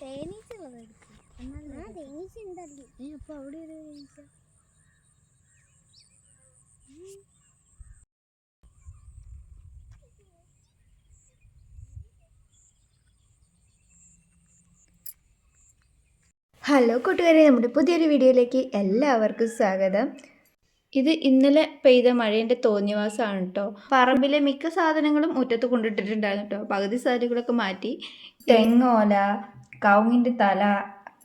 തേനീച്ചയുള്ളത് എടുക്ക്. എന്നാലല്ലേ ആ തേനീച്ച ഉണ്ടല്ലേ ഏ അപ്പൊ അവിടെ ഒരു തേനീച്ച. ഹലോ കൂട്ടുകാരെ നമ്മുടെ പുതിയൊരു വീഡിയോയിലേക്ക് എല്ലാവർക്കും സ്വാഗതം. ഇത് ഇന്നലെ പെയ്ത മഴേന്റെ തോന്നിവാസമാണ് കേട്ടോ പറമ്പിലെ മിക്ക സാധനങ്ങളും മുറ്റത്ത് കൊണ്ടിട്ടിട്ടുണ്ടായിരുന്നു കേട്ടോ പകുതി സാരികളൊക്കെ മാറ്റി. തെങ്ങോല കവുങ്ങിന്റെ തല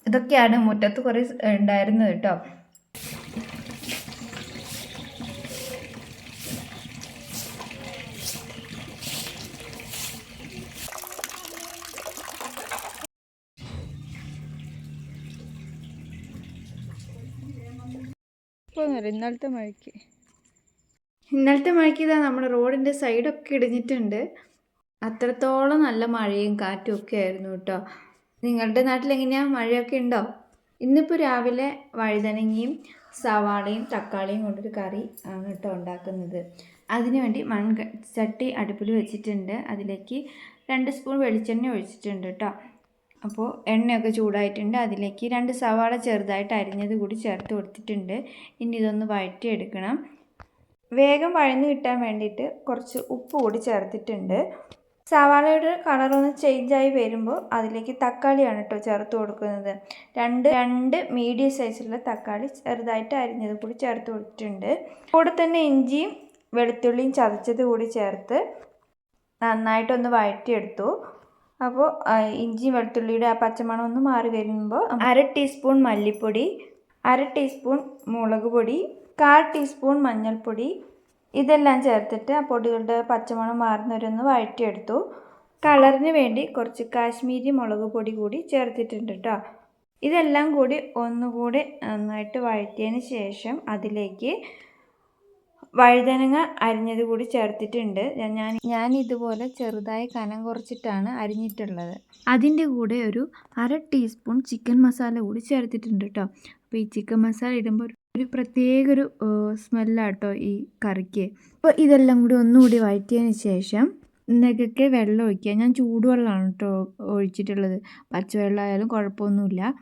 ഇതൊക്കെയാണ് മുറ്റത്ത് കുറേ ഉണ്ടായിരുന്നത് കേട്ടോ. ഇന്നലത്തെ മഴയ്ക്ക്? ഇന്നലത്തെ മഴയ്ക്ക് ഇതാ നമ്മുടെ റോഡിന്റെ സൈഡൊക്കെ ഇടിഞ്ഞിട്ടുണ്ട്. അത്രത്തോളം നല്ല മഴയും കാറ്റും ഒക്കെ ആയിരുന്നു കേട്ടോ. നിങ്ങളുടെ നാട്ടിൽ എങ്ങനെയാ മഴയൊക്കെ ഉണ്ടോ? ഇന്നിപ്പോൾ രാവിലെ വഴുതനങ്ങയും സവാളയും തക്കാളിയും കൊണ്ടൊരു കറി ആണ് കേട്ടോ ഉണ്ടാക്കുന്നത്. അതിനുവേണ്ടി മൺ ചട്ടി അടുപ്പിൽ വെച്ചിട്ടുണ്ട്. അതിലേക്ക് രണ്ട് സ്പൂൺ വെളിച്ചെണ്ണ ഒഴിച്ചിട്ടുണ്ട് കേട്ടോ അപ്പോൾ എണ്ണയൊക്കെ ചൂടായിട്ടുണ്ട്. അതിലേക്ക് രണ്ട് സവാള ചെറുതായിട്ട് അരിഞ്ഞത് കൂടി ചേർത്ത് കൊടുത്തിട്ടുണ്ട്. ഇനി ഇതൊന്ന് വഴറ്റിയെടുക്കണം. വേഗം വഴന്ന് കിട്ടാൻ വേണ്ടിയിട്ട് കുറച്ച് ഉപ്പ് കൂടി ചേർത്തിട്ടുണ്ട്. സവാളയുടെ കളറൊന്ന് ചേഞ്ചായി വരുമ്പോൾ അതിലേക്ക് തക്കാളിയാണ് കേട്ടോ ചേർത്ത് കൊടുക്കുന്നത്. രണ്ട് രണ്ട് മീഡിയം സൈസിലുള്ള തക്കാളി ചെറുതായിട്ട് അരിഞ്ഞത് കൂടി ചേർത്ത് കൊടുത്തിട്ടുണ്ട്. കൂടെ തന്നെ ഇഞ്ചിയും വെളുത്തുള്ളിയും ചതച്ചത് കൂടി ചേർത്ത് നന്നായിട്ടൊന്ന് വഴറ്റിയെടുത്തു. അപ്പോൾ ഇഞ്ചി വെളുത്തുള്ളിയുടെ ആ പച്ചമണം ഒന്ന് മാറി വരുമ്പോൾ അര ടീസ്പൂൺ മല്ലിപ്പൊടി അര ടീസ്പൂൺ മുളക് പൊടി കാൽ ടീസ്പൂൺ മഞ്ഞൾപ്പൊടി ഇതെല്ലാം ചേർത്തിട്ട് ആ പൊടികളുടെ പച്ചമണം മാറുന്നവരൊന്ന് വഴറ്റിയെടുത്തു. കളറിന് വേണ്ടി കുറച്ച് കാശ്മീരി മുളക് പൊടി കൂടി ചേർത്തിട്ടുണ്ട് കേട്ടോ ഇതെല്ലാം കൂടി ഒന്നുകൂടി നന്നായിട്ട് വഴറ്റിയതിന് ശേഷം അതിലേക്ക് വഴുതനങ്ങ അരിഞ്ഞത് കൂടി ചേർത്തിട്ടുണ്ട്. ഞാൻ ഞാൻ ഇതുപോലെ ചെറുതായി കനം കുറച്ചിട്ടാണ് അരിഞ്ഞിട്ടുള്ളത്. അതിന്റെ കൂടെ ഒരു അര ടീസ്പൂൺ ചിക്കൻ മസാല കൂടി ചേർത്തിട്ടുണ്ട് കേട്ടോ അപ്പോൾ ഈ ചിക്കൻ മസാല ഇടുമ്പോൾ ഒരു പ്രത്യേക ഒരു സ്മെല്ലാട്ടോ ഈ കറിക്ക്. അപ്പോൾ ഇതെല്ലാം കൂടി ഒന്നുകൂടി വഴറ്റിയതിന് ശേഷം ഇന്നൊക്കെ വെള്ളം ഒഴിക്കുക. ഞാൻ ചൂടുവെള്ളമാണ് കേട്ടോ ഒഴിച്ചിട്ടുള്ളത്. പച്ചവെള്ളം ആയാലും കുഴപ്പമൊന്നുമില്ല.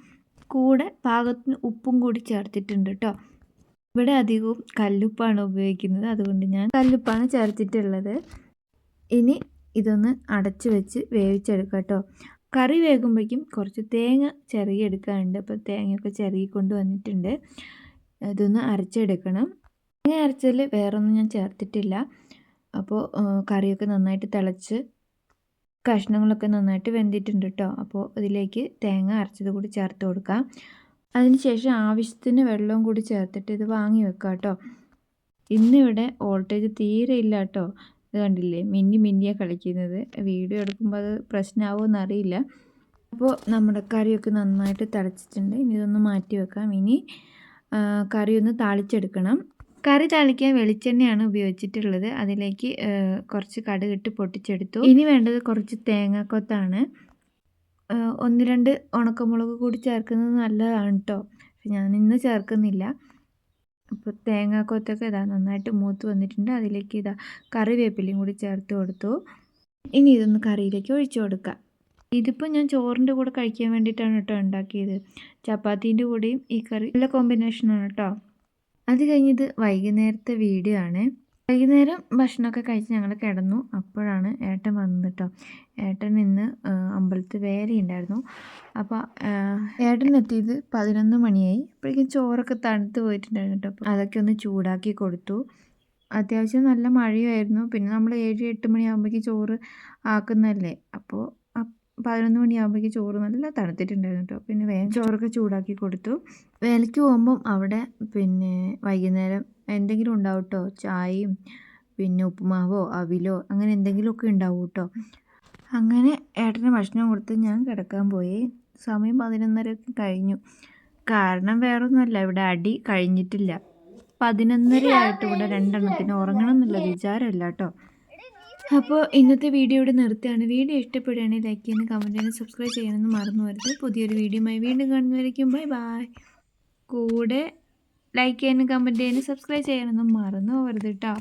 കൂടെ പാകത്തിന് ഉപ്പും കൂടി ചേർത്തിട്ടുണ്ട് കേട്ടോ ഇവിടെ അധികവും കല്ലുപ്പാണ് ഉപയോഗിക്കുന്നത്. അതുകൊണ്ട് ഞാൻ കല്ലുപ്പാണ് ചേർത്തിട്ടുള്ളത്. ഇനി ഇതൊന്ന് അടച്ചു വെച്ച് വേവിച്ചെടുക്കാം കേട്ടോ കറി വേകുമ്പോഴേക്കും കുറച്ച് തേങ്ങ ചിരകിയെടുക്കാനുണ്ട് അപ്പോൾ തേങ്ങയൊക്കെ ചെറിയ കൊണ്ട് വന്നിട്ടുണ്ട്. ഇതൊന്ന് അരച്ചെടുക്കണം. തേങ്ങ അരച്ചതിൽ വേറൊന്നും ഞാൻ ചേർത്തിട്ടില്ല. അപ്പോൾ കറിയൊക്കെ നന്നായിട്ട് തിളച്ച് കഷ്ണങ്ങളൊക്കെ നന്നായിട്ട് വെന്തിട്ടുണ്ട് കേട്ടോ അപ്പോൾ ഇതിലേക്ക് തേങ്ങ അരച്ചത് കൂടി ചേർത്ത് കൊടുക്കാം. അതിനുശേഷം ആവശ്യത്തിന് വെള്ളവും കൂടി ചേർത്തിട്ട് ഇത് വാങ്ങി വെക്കാം കേട്ടോ ഇന്നിവിടെ വോൾട്ടേജ് തീരെ ഇല്ല കേട്ടോ ഇത് കണ്ടില്ലേ? മിന്നി മിന്നിയാണ് കളിക്കുന്നത്. വീഡിയോ എടുക്കുമ്പോൾ അത് പ്രശ്നമാവുമെന്ന് അറിയില്ല. അപ്പോൾ നമ്മുടെ കറിയൊക്കെ നന്നായിട്ട് തിളച്ചിട്ടുണ്ട്. ഇനി ഇതൊന്ന് മാറ്റി വെക്കാം. ഇനി കറി ഒന്ന് താളിച്ചെടുക്കണം. കറി താളിക്കാൻ വെളിച്ചെണ്ണയാണ് ഉപയോഗിച്ചിട്ടുള്ളത്. അതിലേക്ക് കുറച്ച് കടുകിട്ട് പൊട്ടിച്ചെടുത്തു. ഇനി വേണ്ടത് കുറച്ച് തേങ്ങാക്കൊത്താണ്. ഒന്ന് രണ്ട് ഉണക്കമുളക് കൂടി ചേർക്കുന്നത് നല്ലതാണ് കേട്ടോ ഞാൻ ഇന്ന് ചേർക്കുന്നില്ല. അപ്പോൾ തേങ്ങാക്കൊത്തൊക്കെ ഇതാ നന്നായിട്ട് മൂത്ത് വന്നിട്ടുണ്ട്. അതിലേക്ക് ഇതാ കറിവേപ്പിലയും കൂടി ചേർത്ത് കൊടുത്തു. ഇനി ഇതൊന്ന് കറിയിലേക്ക് ഒഴിച്ചു കൊടുക്കാം. ഇതിപ്പോൾ ഞാൻ ചോറിന്റെ കൂടെ കഴിക്കാൻ വേണ്ടിയിട്ടാണ് കേട്ടോ ഉണ്ടാക്കിയത്. ചപ്പാത്തീന്റെ കൂടെയും ഈ കറി. നല്ല കോമ്പിനേഷനാണ് കേട്ടോ. അത് കഴിഞ്ഞത് വൈകുന്നേരത്തെ വീഡിയോ ആണ്. വൈകുന്നേരം ഭക്ഷണമൊക്കെ കഴിച്ച് ഞങ്ങൾ കിടന്നു. അപ്പോഴാണ് ഏട്ടൻ വന്നത് കേട്ടോ. ഏട്ടൻ ഇന്ന് അമ്പലത്തിൽ വേറെ ഉണ്ടായിരുന്നു. അപ്പോൾ ഏട്ടൻ എത്തിയത് പതിനൊന്ന് മണിയായി. അപ്പോഴേക്കും ചോറൊക്കെ തണുത്ത് പോയിട്ടുണ്ടായിരുന്നു കേട്ടോ. അപ്പോൾ അതൊക്കെ ഒന്ന് ചൂടാക്കി കൊടുത്തു. അത്യാവശ്യം നല്ല മഴയായിരുന്നു. പിന്നെ നമ്മൾ ഏഴ് എട്ട് മണിയാകുമ്പോഴേക്കും ചോറ് ആക്കുന്നതല്ലേ? അപ്പോൾ പതിനൊന്ന് മണിയാകുമ്പോഴേക്കും ചോറ് നല്ല തണുത്തിട്ടുണ്ടായിരുന്നു കേട്ടോ പിന്നെ വേഗം ചോറൊക്കെ ചൂടാക്കി കൊടുത്തു. വേലയ്ക്ക് പോകുമ്പം അവിടെ പിന്നെ വൈകുന്നേരം എന്തെങ്കിലും ഉണ്ടാവും കേട്ടോ ചായയും പിന്നെ ഉപ്പുമാവോ അവിലോ അങ്ങനെ എന്തെങ്കിലുമൊക്കെ ഉണ്ടാവും കേട്ടോ അങ്ങനെ ഏട്ടന് ഭക്ഷണം കൊടുത്ത് ഞാൻ കിടക്കാൻ പോയി. സമയം പതിനൊന്നരയൊക്കെ കഴിഞ്ഞു. കാരണം വേറൊന്നുമല്ല ഇവിടെ അടി കഴിഞ്ഞിട്ടില്ല. പതിനൊന്നര ആയിട്ട് ഇവിടെ രണ്ടെണ്ണത്തിന് ഉറങ്ങണം എന്നുള്ള വിചാരമല്ല കേട്ടോ അപ്പോൾ ഇന്നത്തെ വീഡിയോ ഇവിടെ നിർത്തുകയാണ്. വീഡിയോ ഇഷ്ടപ്പെടുകയാണെങ്കിൽ ലൈക്ക് ചെയ്യാനും കമന്റ് ചെയ്യാനും സബ്സ്ക്രൈബ് ചെയ്യാനൊന്നും മറന്നു വരുത് പുതിയൊരു വീഡിയോയുമായി വീണ്ടും കാണുന്നവരേക്കും ബൈ ബൈ കൂടെ ലൈക്ക് ചെയ്യാനും കമന്റ് ചെയ്യാനും സബ്സ്ക്രൈബ് ചെയ്യാനൊന്നും മറന്നു പോകരുത് കേട്ടോ